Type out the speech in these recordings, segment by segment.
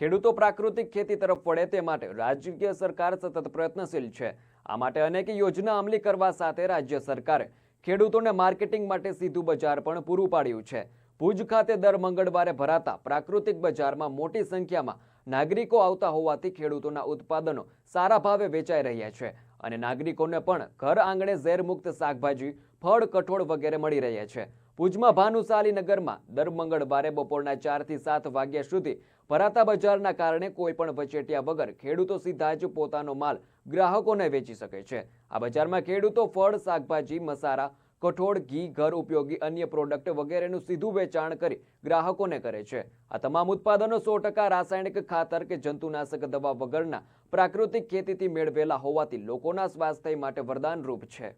ખેડૂતો પ્રાકૃતિક ખેતી તરફ વળે તે માટે રાજ્ય સરકાર સતત પ્રયત્નશીલ છે. આ માટે અનેક યોજના અમલી કરવા સાથે રાજ્ય સરકારે ખેડૂતોને માર્કેટિંગ માટે સીધું બજાર પણ પૂરું પાડ્યું છે. ભુજ ખાતે દર મંગળવારે ભરાતા પ્રાકૃતિક બજારમાં મોટી સંખ્યામાં નાગરિકો આવતા હોવાથી ખેડૂતોના ઉત્પાદનો સારા ભાવે વેચાઈ રહ્યા છે અને નાગરિકોને પણ ઘર આંગણે ઝેરમુક્ત શાકભાજી, ફળ, કઠોળ વગેરે મળી રહ્યા છે. ભુજમાં ભાનુશાલી નગરમાં દર મંગળવારે બપોરના ચારથી સાત વાગ્યા સુધી ભરાતા બજારના કારણે કોઈ પણ વચેટિયા વગર ખેડૂતો સીધા જ પોતાનો માલ ગ્રાહકોને વેચી શકે છે. આ બજારમાં ખેડૂતો ફળ, શાકભાજી, મસાલા, કઠોળ, ઘી, ઘર ઉપયોગી અન્ય પ્રોડક્ટ વગેરેનું સીધું વેચાણ કરી ગ્રાહકોને કરે છે. આ તમામ ઉત્પાદનો સો રાસાયણિક ખાતર કે જંતુનાશક દવા વગરના પ્રાકૃતિક ખેતીથી મેળવેલા હોવાથી લોકોના સ્વાસ્થ્ય માટે વરદાનરૂપ છે.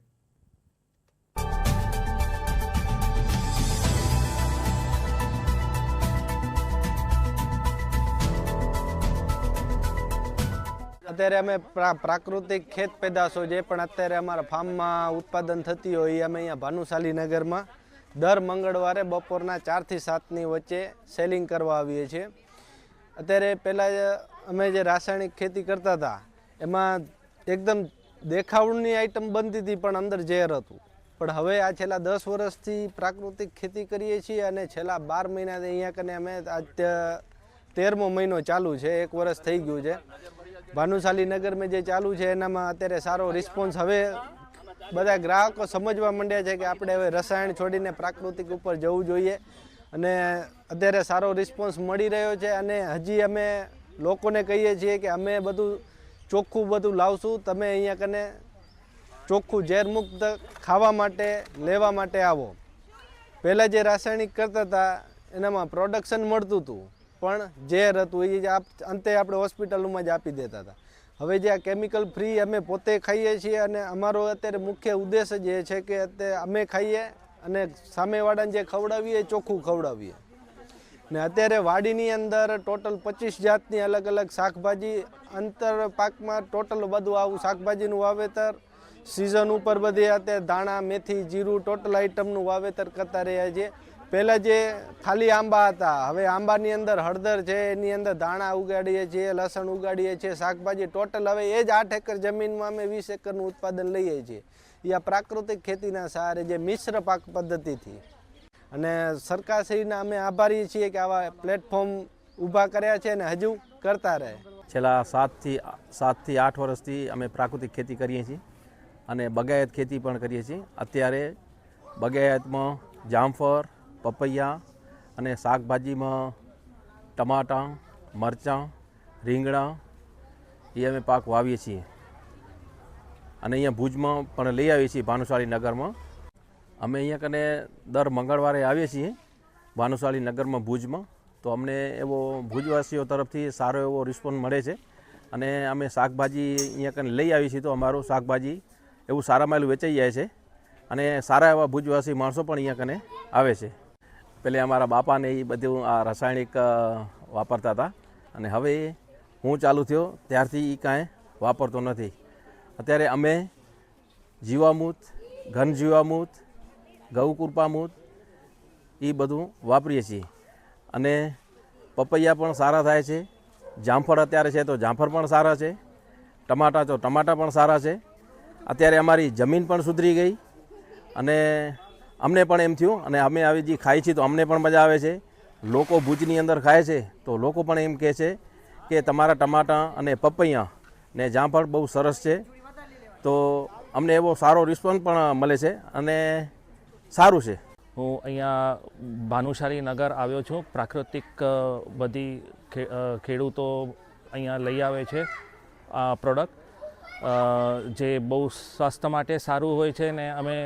અત્યારે અમે પ્રા- પ્રાકૃતિક ખેત પેદાશો જે પણ અત્યારે અમારા ફાર્મમાં ઉત્પાદન થતી હોય, એ અમે અહીંયા ભાનુશાલી નગરમાં દર મંગળવારે બપોરના ચારથી સાતની વચ્ચે સેલિંગ કરવા આવીએ છીએ. અત્યારે પહેલાં અમે જે રાસાયણિક ખેતી કરતા હતા, એમાં એકદમ દેખાવણની આઈટમ બનતી હતી, પણ અંદર ઝેર હતું. પણ હવે આ છેલ્લા દસ વર્ષથી પ્રાકૃતિક ખેતી કરીએ છીએ અને છેલ્લા બાર મહિનાથી અહીંયા કને અમે આજ તેરમો મહિનો ચાલુ છે, એક વર્ષ થઈ ગયું છે. ભાનુશાલી નગરમાં જે ચાલુ છે, એનામાં અત્યારે સારો રિસ્પોન્સ હવે બધા ગ્રાહકો સમજવા માંડ્યા છે કે આપણે હવે રસાયણ છોડીને પ્રાકૃતિક ઉપર જવું જોઈએ. અને અત્યારે સારો રિસ્પોન્સ મળી રહ્યો છે અને હજી અમે લોકોને કહીએ છીએ કે અમે બધું ચોખ્ખું બધું લાવશું. તમે અહીંયા કને ચોખ્ખું ઝેરમુક્ત ખાવા માટે, લેવા માટે આવો. પહેલાં જે રાસાયણિક કરતા હતા, એનામાં પ્રોડક્શન મળતું હતું. પણ ઝેર હતું એ જ અંતે આપણે હોસ્પિટલમાં જ આપી દેતા હતા. હવે જે આ કેમિકલ ફ્રી અમે પોતે ખાઈએ છીએ અને અમારો અત્યારે મુખ્ય ઉદ્દેશ જ એ છે કે અત્યારે અમે ખાઈએ અને સામેવાળાને જે ખવડાવીએ ચોખ્ખું ખવડાવીએ. ને અત્યારે વાડીની અંદર ટોટલ પચીસ જાતની અલગ અલગ શાકભાજી, અંતર પાકમાં ટોટલ બધું આવું શાકભાજીનું વાવેતર સિઝન ઉપર બધી અત્યારે ધાણા મેથી, જીરું ટોટલ આઈટમનું વાવેતર કરતા રહ્યા છે પહેલાં જે ખાલી આંબા હતા, હવે આંબાની અંદર હળદર છે, એની અંદર દાણા ઉગાડીએ છીએ, લસણ ઉગાડીએ છીએ, શાકભાજી ટોટલ હવે એ જ આઠ એકર જમીનમાં અમે વીસ એકરનું ઉત્પાદન લઈએ છીએ. એ આ પ્રાકૃતિક ખેતીના સહારે જે મિશ્ર પાક પદ્ધતિથી. અને સરકારશ્રીના અમે આભારી છીએ કે આવા પ્લેટફોર્મ ઊભા કર્યા છે અને હજુ કરતા રહે. છેલ્લા સાતથી સાતથી આઠ વર્ષથી અમે પ્રાકૃતિક ખેતી કરીએ છીએ અને બગાયત ખેતી પણ કરીએ છીએ. અત્યારે બગાયતમાં જામફળ પપૈયા અને શાકભાજીમાં ટમાટાં, મરચાં, રીંગણા, એ અમે પાક વાવીએ છીએ. અને અહીંયા ભુજમાં પણ લઈ આવીએ છીએ ભાનુશાળી નગરમાં. અમે અહીંયા કને દર મંગળવારે આવીએ છીએ ભાનુશાળી નગરમાં ભુજમાં. તો અમને એવો ભુજવાસીઓ તરફથી સારો એવો રિસ્પોન્સ મળે છે. અને અમે શાકભાજી અહીંયા કને લઈ આવીએ છીએ તો અમારું શાકભાજી એવું સારામાં એલું વેચાઈ જાય છે. અને સારા એવા ભુજવાસી માણસો પણ અહીંયા કને આવે છે. પેલે અમારા બાપાને એ બધું આ રાસાયણિક વાપરતા હતા. અને હવે હું ચાલુ થયો, ત્યારથી એ કાંઈ વાપરતો નથી. અત્યારે અમે જીવામૂત, ઘન જીવામૂત ગૌકૃપામૂત એ બધું વાપરીએ છીએ. અને પપૈયા પણ સારા થાય છે. જામફળ અત્યારે છે તો જામફળ પણ સારા છે. ટમાટા તો ટમાટા પણ સારા છે. અત્યારે અમારી જમીન પણ સુધરી ગઈ. અને અમને પણ એમ થયું અને અમે આવી જે ખાઈ છીએ તો અમને પણ મજા આવે છે. લોકો ભુજની અંદર ખાય છે તો લોકો પણ એમ કહે છે કે તમારા ટમાટા અને પપૈયા ને જામફળ બહુ સરસ છે. તો અમને એવો સારો રિસ્પોન્સ પણ મળે છે અને સારું છે. હું અહીંયા ભાનુશાલી નગર આવ્યો છું. પ્રાકૃતિક બધી ખેડૂતો અહીંયા લઈ આવે છે આ પ્રોડક્ટ જે બહુ સ્વાસ્થ્ય માટે સારું હોય છે ને અમે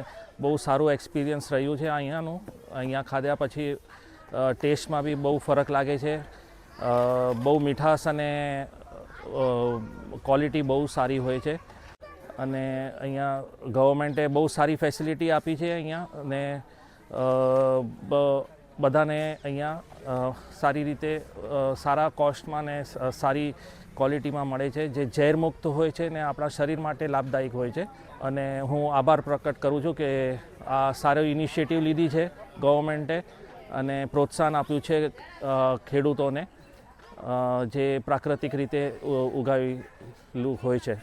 બહુ સારું એક્સપિરિયન્સ રહ્યું છે અહીંયાનું. અહીંયા ખાધ્યા પછી ટેસ્ટમાં બી બહુ ફરક લાગે છે. બહુ મીઠાશ અને ક્વોલિટી બહુ સારી હોય છે. અને અહીંયા ગવર્મેન્ટે બહુ સારી ફેસિલિટી આપી છે અહીંયા. અને બધાને અહીંયા સારી રીતે સારા કોસ્ટમાં ને સારી ક્વોલિટીમાં મળે છે. જે ઝેરમુક્ત હોય છે ને આપણા શરીર માટે લાભદાયક હોય છે. અને હું આભાર પ્રકટ કરું છું કે આ સારો ઇનિશિયેટિવ લીધી છે ગવર્મેન્ટે અને પ્રોત્સાહન આપ્યું છે ખેડૂતોને જે પ્રાકૃતિક રીતે ઉગાવેલું હોય છે.